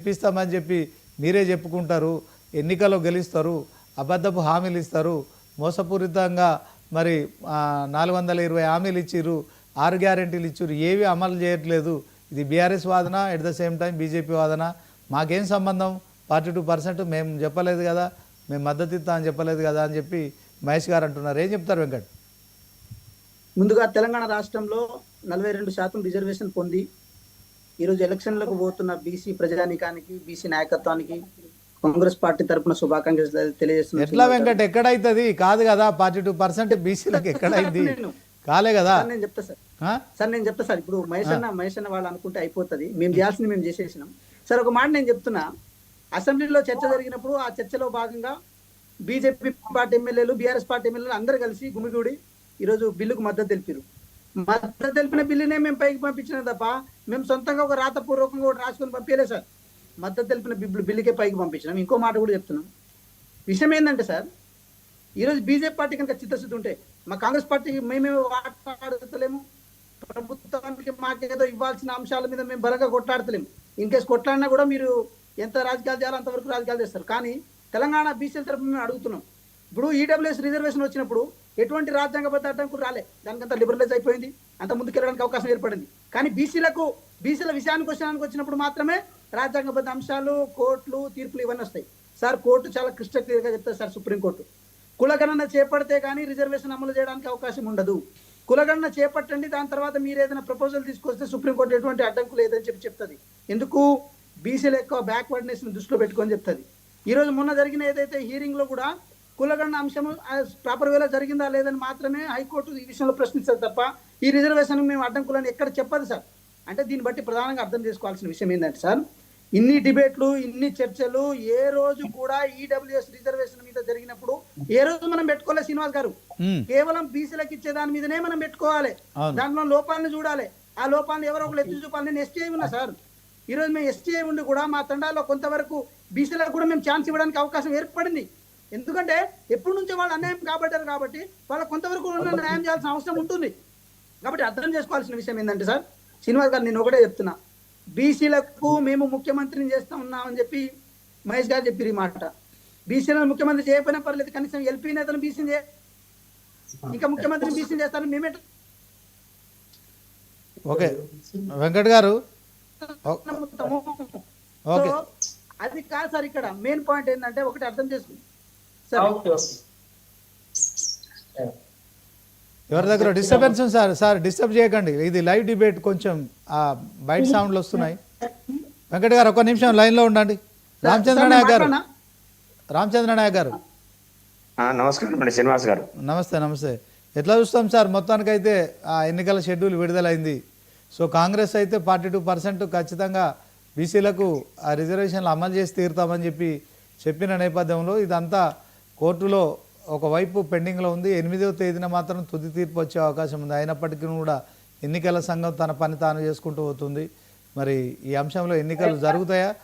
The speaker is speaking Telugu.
ఇప్పిస్తామని చెప్పి మీరే చెప్పుకుంటారు ఎన్నికల్లో గెలుస్తారు అబద్ధపు హామీలు ఇస్తారు మోసపూరితంగా మరి నాలుగు వందల ఇరవై హామీలు ఇచ్చిర్రు ఆరు గ్యారెంటీలు ఇచ్చిర్రు ఏవి అమలు చేయట్లేదు. ఇది బీఆర్ఎస్ వాదన at the same time BJP వాదన. మాకేం సంబంధం? ఫార్టీ టూ పర్సెంట్ మేము చెప్పలేదు కదా మేము మద్దతు ఇస్తాం అని చెప్పలేదు కదా అని చెప్పి మహేష్ గారు అంటున్నారు. ఏం చెప్తారు వెంకట్? ముందుగా తెలంగాణ రాష్ట్రంలో నలభై రెండు శాతం రిజర్వేషన్ పొంది ఈరోజు ఎలక్షన్లకు పోతున్న బీసీ ప్రజానీకానికి బీసీ నాయకత్వానికి కాంగ్రెస్ పార్టీ తరపున శుభాకాంక్షలు ఎట్లా తెలియజేస్తున్నాను. వెంకట్ ఎక్కడైతుంది? కాదు కదా ఫార్టీ టూ పర్సెంట్ బీసీలకు ఎక్కడైంది? కాలే కదా. నేను చెప్తా సార్. ఆ? సార్ నేను చెప్తా సార్. ఇప్పుడు మహేష్ అన్న మహేష్ అన్న వాళ్ళు అనుకుంటే అయిపోతుంది. మేము చేయాల్సింది మేము చేసేసినాం. సార్ ఒక మాట నేను చెప్తున్నా. అసెంబ్లీలో చర్చ జరిగినప్పుడు ఆ చర్చలో భాగంగా బీజేపీ పార్టీ ఎమ్మెల్యేలు బీఆర్ఎస్ పార్టీ ఎమ్మెల్యేలు అందరూ కలిసి గుమిగూడి ఈరోజు బిల్లుకు మద్దతు తెలిపారు మద్దతు తెలిపిన బిల్లునే మేము పైకి పంపించినాం తప్ప మేము సొంతంగా ఒక రాతపూర్వకంగా ఒకటి రాసుకొని పంపించలేదు సార్. మద్దతు తెలిపిన బిల్లు బిల్లుకే పైకి పంపించినాం. ఇంకో మాట కూడా చెప్తున్నాం. విషయం ఏంటంటే సార్ ఈరోజు బీజేపీ పార్టీ కనుక చిత్తశుద్ధి ఉంటే మా కాంగ్రెస్ పార్టీకి మేమే మాట్లాడతలేము ప్రభుత్వానికి మాకేదో ఇవ్వాల్సిన అంశాల మీద మేము బలంగా కొట్లాడతలేము. ఇన్ కొట్లాడినా కూడా మీరు ఎంత రాజకీయాలు చేయాలో అంతవరకు రాజకీయాలు చేస్తారు. కానీ తెలంగాణ బీసీల తరఫున మేము అడుగుతున్నాం. ఇప్పుడు ఈడబ్ల్యూఎస్ రిజర్వేషన్ వచ్చినప్పుడు ఎటువంటి రాజ్యాంగబద్ధ అడ్డంకులు రాలే. దానికంతా లిబరలైజ్ అయిపోయింది. అంత ముందుకెళ్ళడానికి అవకాశం ఏర్పడింది. కానీ బీసీలకు బీసీల విషయానికి వచ్చినానికి వచ్చినప్పుడు మాత్రమే రాజ్యాంగబద్ధ అంశాలు కోర్టులు తీర్పులు ఇవన్నీ వస్తాయి. సార్ కోర్టు చాలా క్రిస్టల్ క్లియర్గా చెప్తారు సార్ సుప్రీంకోర్టు. కులగణన చేపడితే కానీ రిజర్వేషన్ అమలు చేయడానికి అవకాశం ఉండదు. కులగణన చేపట్టండి దాని తర్వాత మీరు ఏదైనా ప్రపోజల్ తీసుకొస్తే సుప్రీంకోర్టు ఎటువంటి అడ్డంకు లేదని చెప్పి చెప్తుంది. ఎందుకు? బీసీల ఎక్కువ బ్యాక్వర్డ్నెస్ని దృష్టిలో పెట్టుకొని చెప్తుంది. ఈరోజు మొన్న జరిగిన ఏదైతే హీరింగ్లో కూడా కులగణన అంశం ప్రాపర్ వేలో జరిగిందా లేదని మాత్రమే హైకోర్టు ఈ విషయంలో ప్రశ్నిస్తారు తప్ప ఈ రిజర్వేషన్ మేము అడ్డంకులని ఎక్కడ చెప్పదు సార్. అంటే దీన్ని బట్టి ప్రధానంగా అర్థం చేసుకోవాల్సిన విషయం ఏంటంటే సార్ ఇన్ని డిబేట్లు ఇన్ని చర్చలు ఏ రోజు కూడా ఈడబ్ల్యూఎస్ రిజర్వేషన్ మీద జరిగినప్పుడు ఏ రోజు మనం పెట్టుకోలేదు శ్రీనివాస్ గారు. కేవలం బీసీలకు ఇచ్చే దాని మీదనే మనం పెట్టుకోవాలి. దాంట్లో లోపాలను చూడాలి. ఆ లోపాలను ఎవరో ఒకరు ఎత్తి చూపాలి నేను ఎస్టీఐ ఉన్నా సార్. ఈ రోజు మేము ఎస్టీఐ ఉండి కూడా మా తండాలో కొంతవరకు బీసీలకు కూడా మేము ఛాన్స్ ఇవ్వడానికి అవకాశం ఏర్పడింది. ఎందుకంటే ఎప్పటి నుంచో వాళ్ళు అన్యాయం కాబట్టారు కాబట్టి వాళ్ళ కొంతవరకు ఉన్న న్యాయం చేయాల్సిన అవసరం ఉంటుంది. కాబట్టి అర్థం చేసుకోవాల్సిన విషయం ఏంటంటే సార్ శ్రీనివాస్ గారు నేను ఒకటే చెప్తున్నా. బీసీలకు మేము ముఖ్యమంత్రిని చేస్తా ఉన్నామని చెప్పి మహేష్ గారు చెప్పారు ఈ మాట. బీసీలను ముఖ్యమంత్రి చేయకపోయినా పర్లేదు కనీసం ఎల్పీ నేతను బీసీని చే ఇంకా ముఖ్యమంత్రిని బీసీని చేస్తాను మేమే ఓకే. వెంకట్ గారు అది కాదు సార్ ఇక్కడ. మెయిన్ పాయింట్ ఏంటంటే ఒకటి అర్థం చేసుకుంది ఎవరి దగ్గర డిస్టర్బెన్స్ ఉంది సార్ సార్ డిస్టర్బ్ చేయకండి. ఇది లైవ్ డిబేట్ కొంచెం ఆ బయట సౌండ్లు వస్తున్నాయి. వెంకట్ గారు ఒక నిమిషం లైన్లో ఉండండి. రామచంద్ర నాయక్ గారు? రామచంద్ర నాయక్ గారు. ఆ, నమస్కారం అండి శ్రీనివాస్ గారు. నమస్తే నమస్తే. ఎట్లా చూస్తాం సార్? మొత్తానికైతే ఆ ఎన్నికల షెడ్యూల్ విడుదలైంది. సో కాంగ్రెస్ అయితే ఫార్టీ టూ పర్సెంట్ ఖచ్చితంగా బీసీలకు ఆ రిజర్వేషన్లు అమలు చేసి తీరుతామని చెప్పి చెప్పిన నేపథ్యంలో ఇదంతా కోర్టులో ఒకవైపు పెండింగ్లో ఉంది. ఎనిమిదవ తేదీన మాత్రం తుది తీర్పు వచ్చే అవకాశం ఉంది. అయినప్పటికీ కూడా ఎన్నికల సంఘం తన పని తాను చేసుకుంటూ పోతుంది. మరి ఈ అంశంలో ఎన్నికలు జరుగుతాయా?